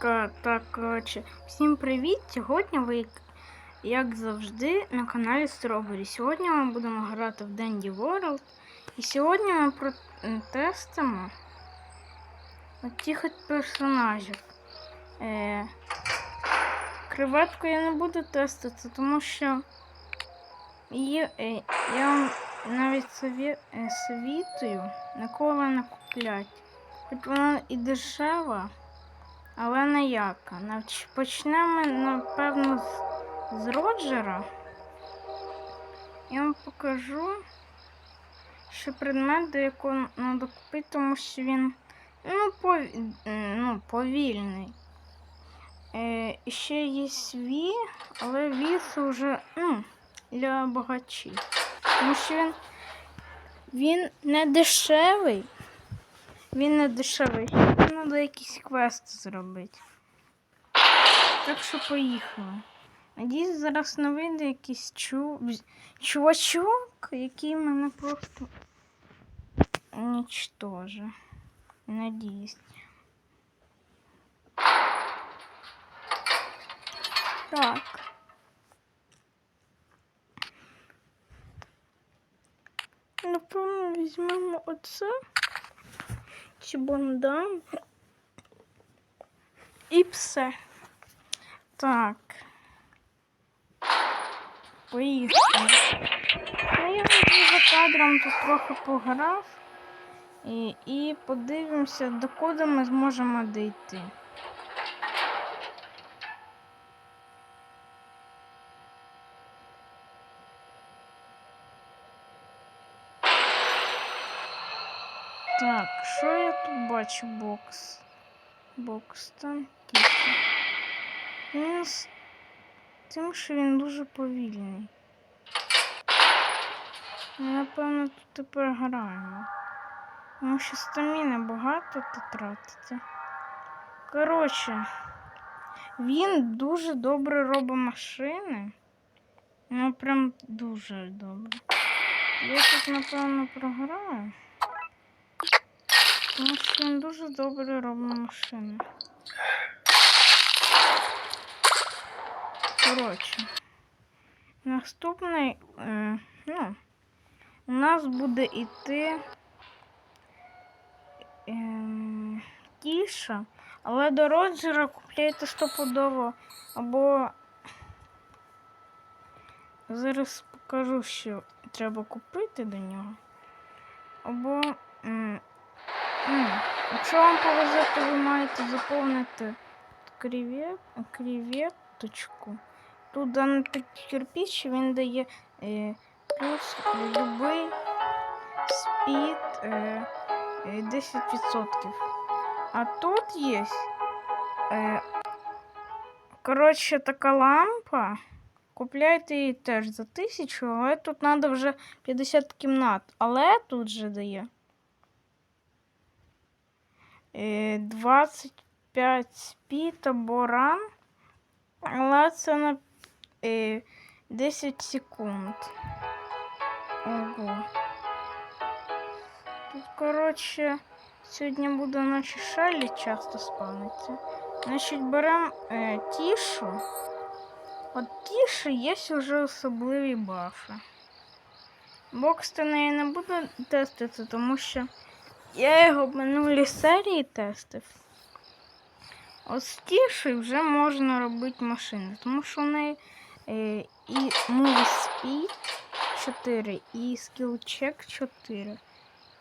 Ка- Так, коротше, всім привіт! Сьогодні ви, як завжди, на каналі Strawberry. Сьогодні ми будемо грати в Dandy World. І сьогодні ми протестимо цих от персонажів. Е, креветку я не буду тестити, тому що її, е, я вам навіть совє, е, совітую ніколи не купляти. Хоч вона і дешева. Але не яка. Почнемо, напевно, з, Роджера. Я вам покажу, що предмет, до якого треба купити, тому що він ну, пов... ну, повільний. Е, ще є свій, але віс вже ну, для багачів. Тому що він, він не дешевий. Він не дешевий. Треба якісь квести зробити. Так що поїхали. Надіюсь, зараз не вийде якийсь чу... чувачок, який мене просто нічтоже. Надіюсь. Так. Напевно, візьмемо оце. Чебондам. І все. Так. Поїхали. Ну, я вже за кадром тут трохи пограв. І, і подивимося, до куди ми зможемо дійти. Так, що я тут бачу? Бокс. Бокс там. Він з тим, що він дуже повільний. Ми, напевно, тут тепер граємо. Тому що стаміни багато тут тратиться. Коротше, він дуже добре робить машини. Ну, прям дуже добре. Я тут, напевно, програю. Тому що він дуже добре робить машини. Коротше, наступний, е, ну, у нас буде йти е, тіша, але до Роджера купляйте стопудово, або зараз покажу, що треба купити до нього. Або якщо вам повезе, то ви маєте заповнити кревет, креветочку. Тут даний такий кирпич, він дає е, плюс любий спід е, е, 10%. А тут є е, коротше така лампа. Купляйте її теж за тисячу, але тут треба вже 50 кімнат. Але тут же дає е, 25 спід або ран. Але це на е, 10 секунд. Ого. Тут, коротше, сьогодні буде наші шалі часто спавниться. Значить, беремо е, тішу. От тіші є вже особливі бафи. Бокс то неї не буду тестити, тому що я його в минулій серії тестив. З тіші вже можна робити машини, тому що в неї е, і Move Speed 4, і Skill Check 4.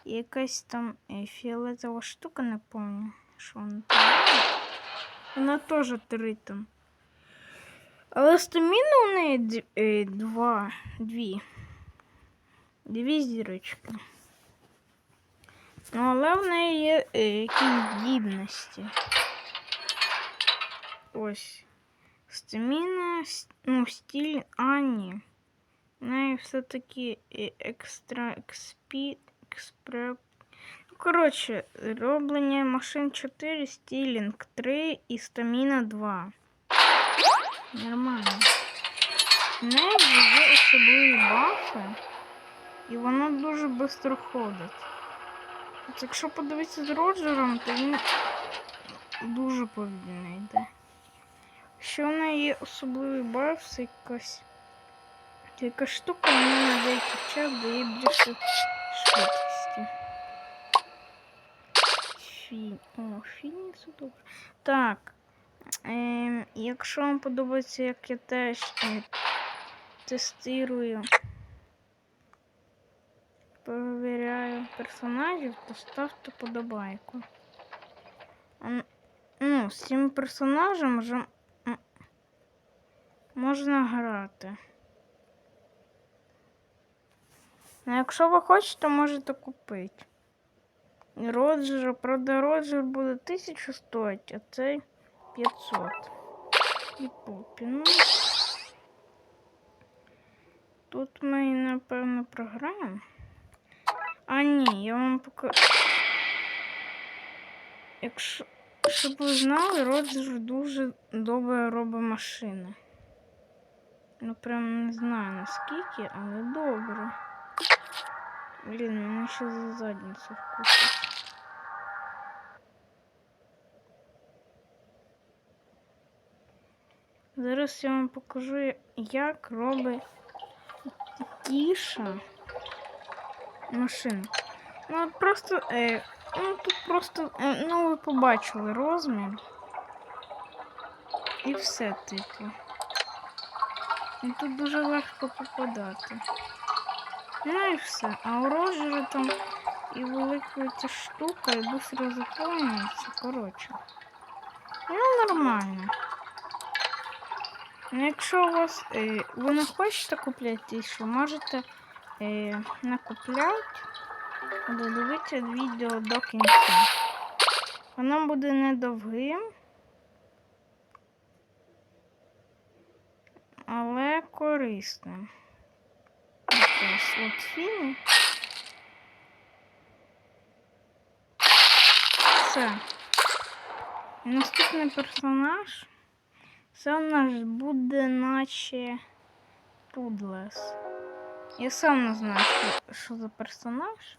І якась там е, фіолетова штука, не пам'ятаю, що вона там. Вона теж 3 там. Але стаміна у неї е, два, дві. Дві зірочки. Ну, але в неї є е, якісь здібності. Ось. Стаміна, ну, стіль, а ні. В неї все-таки е, екстра експі, експре... Ну, коротше, роблення машин 4, стілінг 3 і стаміна 2. Нормально. В неї є особливі бафи, і воно дуже швидко ходить. От якщо подивитися з Роджером, то він дуже повільно йде. Що в неї є особливий баф, це якась. Якась штука мені на деякий час дає більше швидкості. Фі... О, фіні це добре. Так. Ем, якщо вам подобається, як я теж е, тестирую, перевіряю персонажів, то ставте подобайку. Ну, з цим персонажем вже можна грати. Ну, якщо ви хочете, можете купити. Роджер, правда, Роджер буде 1000 стоїть, а цей 500. І попі. Ну, тут ми, напевно, програємо. А ні, я вам покажу. Якщо щоб ви знали, Роджер дуже добре робить машини. Ну, прям не знаю наскільки, але добре. Блін, мене ще за задницю вкусить. Зараз я вам покажу, як робить тіша машина. Ну просто, е, ну тут просто, е, ну ви побачили розмір. І все, типу. І тут дуже легко попадати. Ну і все. А у Роджера там і велика ця штука, і быстро заповнюється. Коротше. Ну, нормально. Ну, якщо у вас е, ви не хочете купляти тішу, можете е, накупляти, додивитися відео до кінця. Воно буде недовгим, але корисним. Ось от фіні. Все. Наступний персонаж. Це у нас буде наче Тудлес. Я сам не знаю, що, що за персонаж.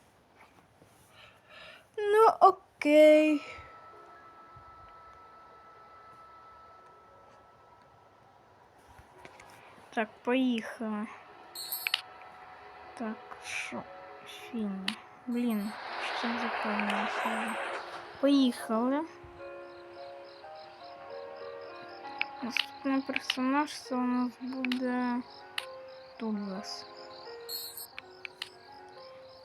Ну, окей. Так, поїхали. Так, що? Фіні. Блін, що заповнилося? Поїхали. Наступний персонаж це у нас буде Тудлес.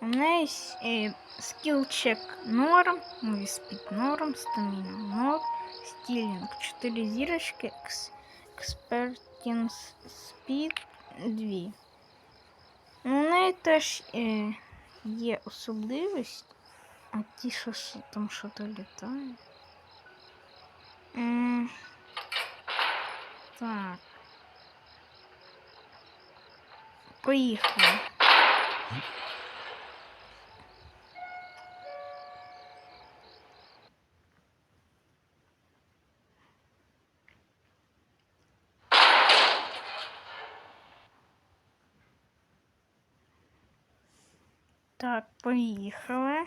У неї е, скіл чек норм, ну спід норм, стаміна норм, стілінг 4 зірочки, екс, експертінс спід 2. Ну, у неї теж е, є особливість, а ті, що там що-то літає. М так. Поїхали. Так, поїхали.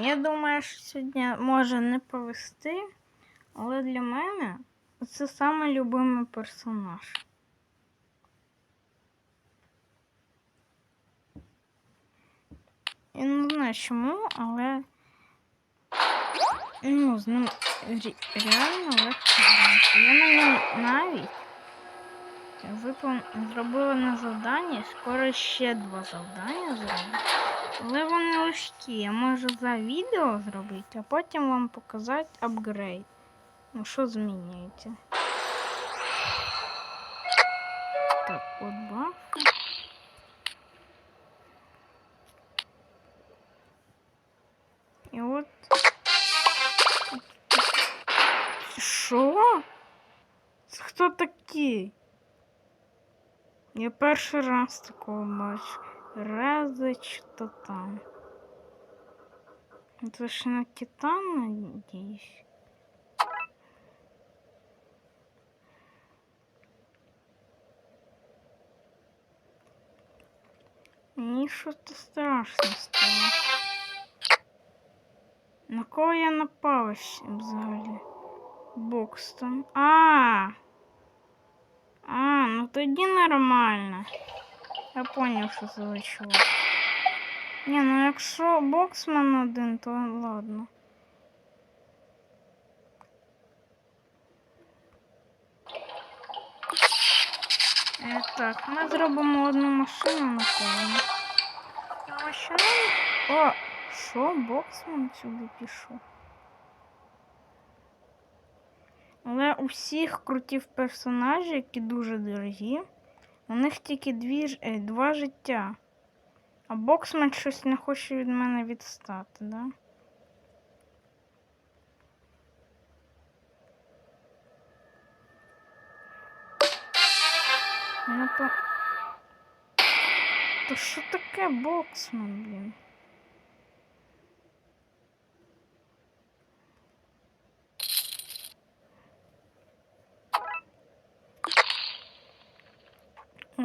Я думаю, що сьогодні може не повести, але для мене це саме любимий персонаж. Я не знаю чому, але ну, з ним реально легко грати. Я на ньому навіть випон... зробила на завдання, скоро ще два завдання зроблю. Але вони легкі. Я можу за відео зробити, а потім вам показати апгрейд. Ну, що змінюється. Так, от хто такий? Я перший раз такого бачу. Резич то там. Це ж на Титан, надіюсь. Мені щось страшно стало. На кого я напала ще взагалі? Бокстон. А. А, ну тоді нормально. Я поняв, що це за чувак. Ні, ну якщо боксмен один, то ладно. Е, так, ми зробимо одну машину напевно. Машину. О, що, боксмен сюди пішов? Але у всіх крутів персонажів, які дуже дорогі, у них тільки дві, е, два життя. А боксмен щось не хоче від мене відстати, да? Ну, то... То що таке боксмен, блін?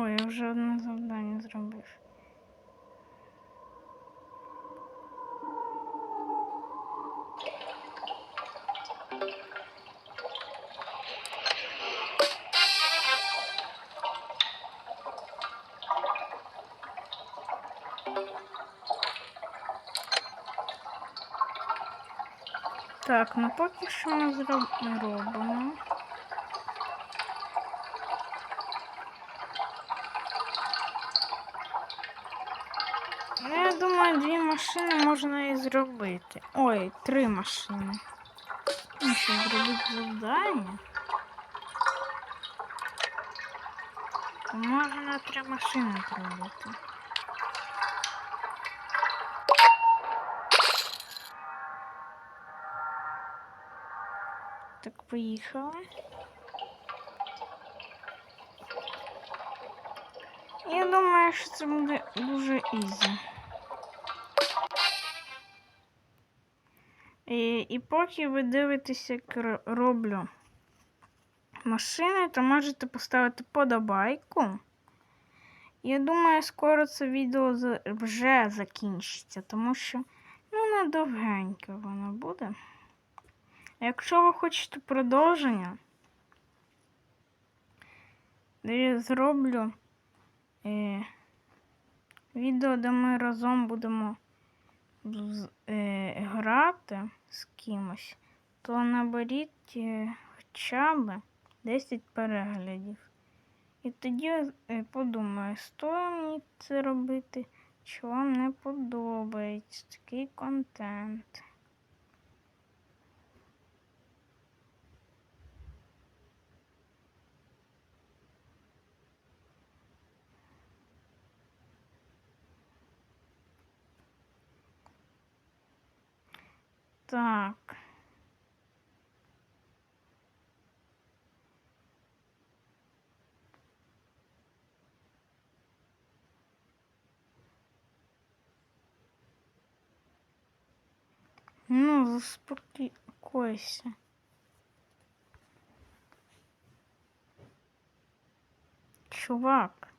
Ой, я вже одне завдання зробив. Так, ну поки що ми зроб- робимо. Ну, я думаю, дві машини можна і зробити. Ой, три машини. Ну, щоб зробити завдання. То можна три машини зробити. Так, поїхали. Я думаю, що це буде дуже ізі. І, і поки ви дивитеся, як роблю машини, то можете поставити подобайку. Я думаю, скоро це відео вже закінчиться, тому що ну, недовгенько воно буде. Якщо ви хочете продовження, то я зроблю е, відео, де ми разом будемо з- е, грати з кимось, то наберіть е, хоча б 10 переглядів. І тоді е, подумаю, стоїть мені це робити, чи вам не подобається такий контент. Так. Ну, заспокойся. Чувак.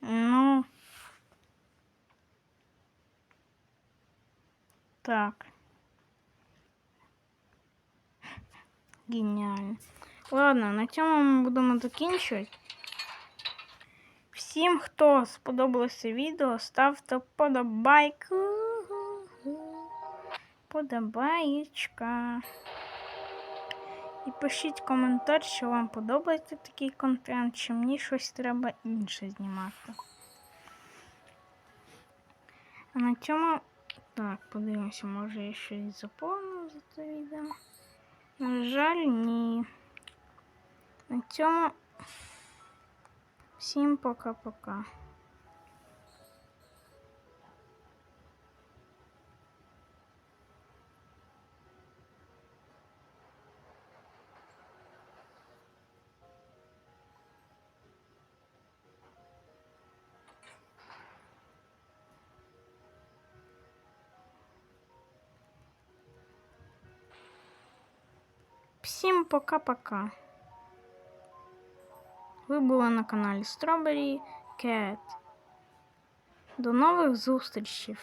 Ну. Так. Геніально. Ладно, на цьому ми будемо закінчувати. Всім, хто сподобалося відео, ставте подобайку. Подобаєчка. І пишіть коментар, що вам подобається такий контент, чи мені щось треба інше знімати. А на цьому. Так, подивимося, може я щось заповнив за це відео. На жаль, ні. На цьому. Всім пока-пока. Всім пока-пока. Ви були на каналі Strawberry Cat. До нових зустрічей!